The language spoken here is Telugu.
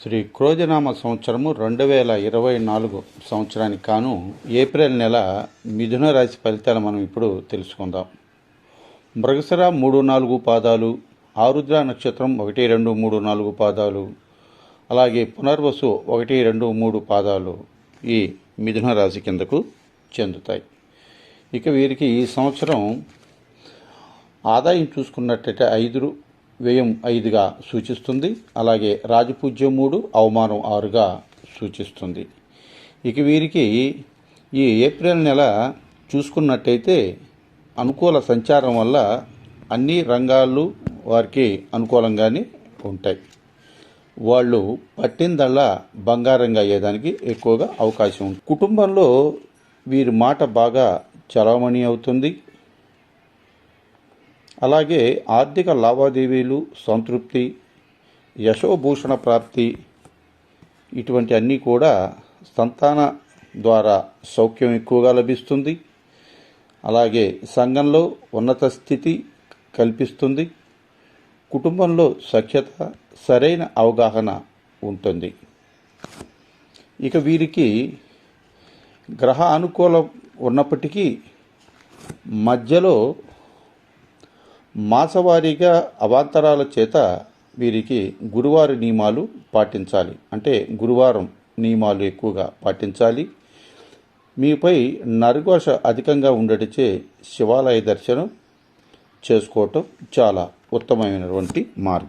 శ్రీ క్రోజనామ సంవత్సరము రెండు వేల ఇరవై నాలుగు సంవత్సరానికి కాను ఏప్రిల్ నెల మిథున రాశి ఫలితాలు మనం ఇప్పుడు తెలుసుకుందాం. మృగసర మూడు నాలుగు పాదాలు ఆరుద్ర నక్షత్రం ఒకటి రెండు మూడు నాలుగు పాదాలు అలాగే పునర్వసు ఒకటి రెండు మూడు పాదాలు ఈ మిథున రాశి కిందకు చెందుతాయి. ఇక వీరికి ఈ సంవత్సరం ఆదాయం చూసుకున్నట్టయితే ఐదు వ్యయం ఐదుగా సూచిస్తుంది. అలాగే రాజపూజ్యం మూడు అవమానం ఆరుగా సూచిస్తుంది. ఇక వీరికి ఈ ఏప్రిల్ నెల చూసుకున్నట్టయితే అనుకూల సంచారం వల్ల అన్ని రంగాలు వారికి అనుకూలంగానే ఉంటాయి. వాళ్ళు పట్టిందల్లా బంగారంగా అయ్యేదానికి ఎక్కువగా అవకాశం ఉంది కుటుంబంలో వీరి మాట బాగా చలామణి అవుతుంది. అలాగే ఆర్థిక లావాదేవీలు సంతృప్తి యశోభూషణ ప్రాప్తి ఇటువంటి అన్నీ కూడా సంతాన ద్వారా సౌఖ్యం ఎక్కువగా లభిస్తుంది. అలాగే సంఘంలో ఉన్నత స్థితి కల్పిస్తుంది. కుటుంబంలో సఖ్యత సరైన అవగాహన ఉంటుంది. ఇక వీరికి గ్రహ అనుకూలం ఉన్నప్పటికీ మధ్యలో మాసవారీగా అవాంతరాల చేత వీరికి గురువారి నియమాలు పాటించాలి. అంటే గురువారం నియమాలు ఎక్కువగా పాటించాలి. మీపై నరఘోష అధికంగా ఉండటిచే శివాలయ దర్శనం చేసుకోవటం చాలా ఉత్తమమైనటువంటి మార్గం.